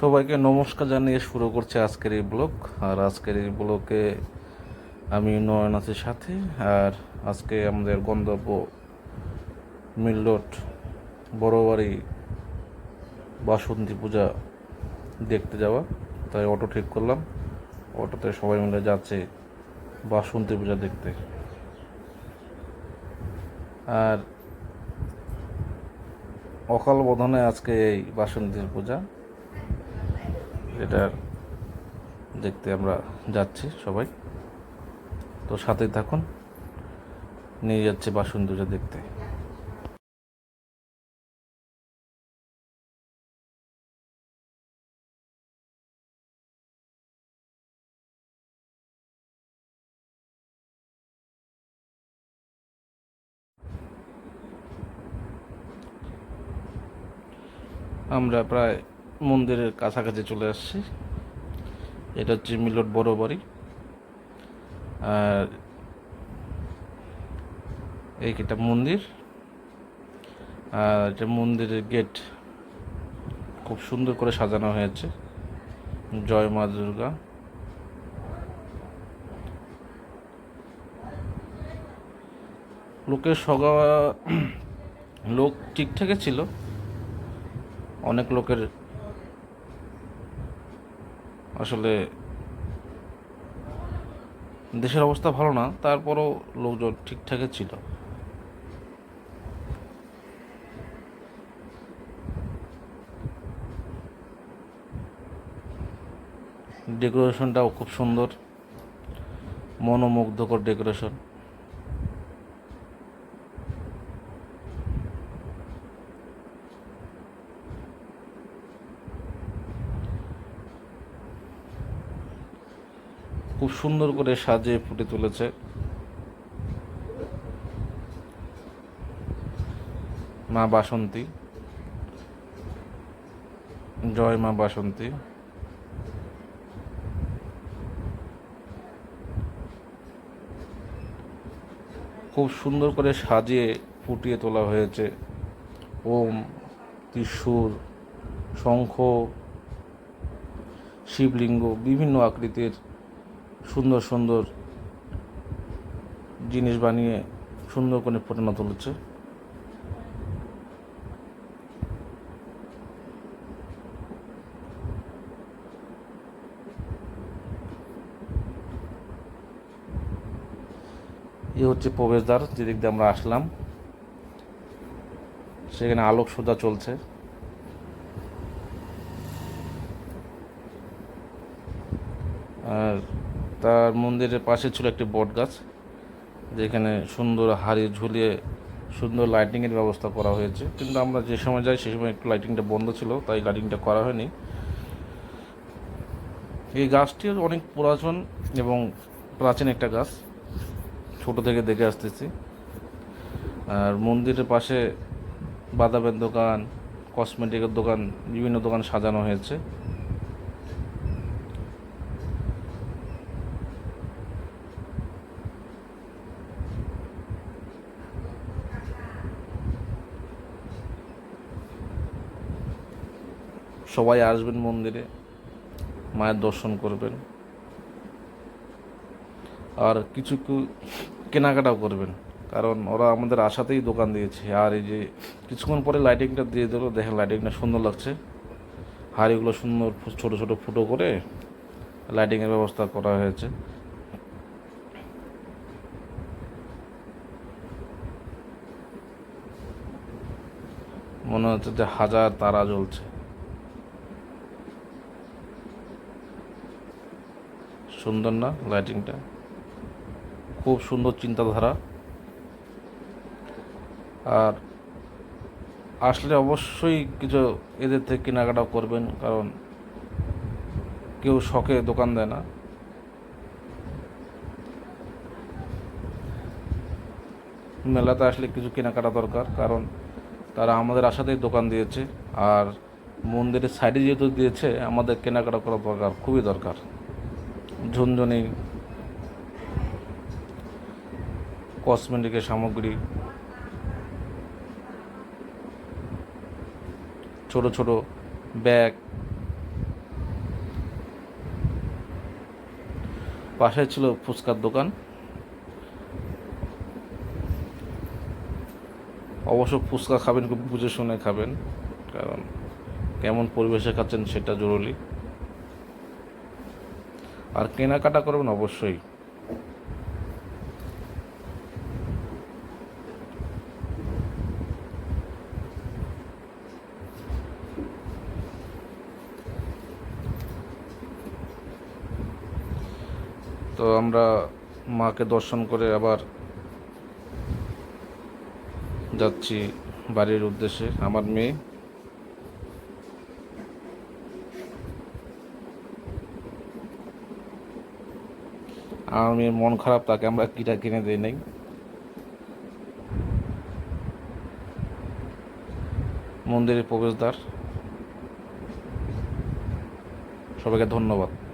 সবাইকে নমস্কার জানিয়ে শুরু করছে আজকের এই ব্লগ। আর আজকের এই ব্লগে আমি নয়ন আছি সাথে, আর আজকে আমাদের গন্তব্য মিল্লট, বড়বাড়ি, বাসন্তী পূজা দেখতে যাওয়া। তাই অটো ঠিক করলাম। অটোতে সবাই মিলে যাচ্ছে বাসন্তী পূজা দেখতে। আর অকাল বোধনে আজকে এই বাসন্তীর পূজা। এটা দেখতে আমরা যাচ্ছি সবাই। তো সাথেই থাকুন। নিয়ে যাচ্ছে পূজা দেখতে। আমরা প্রায় মন্দিরের কাছাকাছি চলে আসছি। এটা হচ্ছে মিলট বড় বাড়ি। আর এই এটা মন্দির। আর এটা মন্দিরের গেট খুব সুন্দর করে সাজানো হয়েছে। জয় মা দুর্গা। লোকের সগা লোক ঠিকঠাকই ছিল। অনেক লোকের আসলে দেশের অবস্থা ভালো না তারপরও লোকজন ঠিকঠাকই ছিল। ডেকোরেশনটাও খুব সুন্দর। মনোমুগ্ধকর ডেকোরেশন খুব সুন্দর করে সাজিয়ে ফুটে তুলেছে। মা বাসন্তী। জয় মা বাসন্তী। খুব সুন্দর করে সাজিয়ে ফুটিয়ে তোলা হয়েছে। ওম ত্রিশূর শঙ্খ, শিবলিঙ্গ, বিভিন্ন আকৃতির সুন্দর সুন্দর জিনিস বানিয়ে সুন্দর করে ফুটানো তুলেছে। এ হচ্ছে প্রবেশদ্বার, যেদিক দিয়ে আমরা আসলাম। সেখানে আলোক সোজা চলছে। আর তার মন্দিরের পাশে ছিল একটি বট গাছ যেখানে সুন্দর হাড়ি ঝুলিয়ে সুন্দর লাইটিংয়ের ব্যবস্থা করা হয়েছে। কিন্তু আমরা যে সময় যাই সেই সময় একটু লাইটিংটা বন্ধ ছিল, তাই লাইটিংটা করা হয়নি। এই গাছটিও অনেক পুরাতন এবং প্রাচীন একটা গাছ, ছোট থেকে দেখে আসতেছি। আর মন্দিরের পাশে বাদামের দোকান কসমেটিকের দোকান, বিভিন্ন দোকান সাজানো হয়েছে। সবাই আসবেন মন্দিরে, মায়ের দর্শন করবেন। আর কিছু কেনাকাটাও করবেন। কারণ ওরা আমাদের আশাতেই দোকান দিয়েছে। আর এই যে কিছুক্ষণ পরে লাইটিংটা দিয়ে দিল। দেখেন লাইটিংটা সুন্দর লাগছে। হাড়িগুলো সুন্দর ছোট ছোট ফুটো করে লাইটিংয়ের ব্যবস্থা করা হয়েছে। মনে হচ্ছে যে হাজার তারা জ্বলছে। সুন্দর না লাইটিংটা খুব সুন্দর চিন্তাধারা। আর আসলে অবশ্যই কিছু এদের থেকে কেনাকাটা করবেন, কারণ কেউ শখে দোকান দেয় না। মেলাতে আসলে কিছু কেনাকাটা দরকার, কারণ তারা আমাদের আশাতেই দোকান দিয়েছে, আর মন্দিরের সাইডে যেহেতু দিয়েছে, আমাদের কেনাকাটা করা দরকার, খুবই দরকার। ঝুনঝুনি কসমেটিকের সামগ্রী, ছোট ছোট ব্যাগ, পাশে ছিল ফুচকার দোকান। অবশ্য ফুচকা খাবেন খুব বুঝে শুনে খাবেন, কারণ কেমন পরিবেশে খাচ্ছেন সেটা জরুরি। আর কেনাকাটা করবেন অবশ্যই। তো আমরা মাকে দর্শন করে আবার যাচ্ছি বাড়ির উদ্দেশ্যে। আমার মেয়ে মেয়ের মন খারাপ তাকে আমরা কিটা কিনে দিই নাই। মন্দিরের প্রবেশদ্বার। সবাইকে ধন্যবাদ।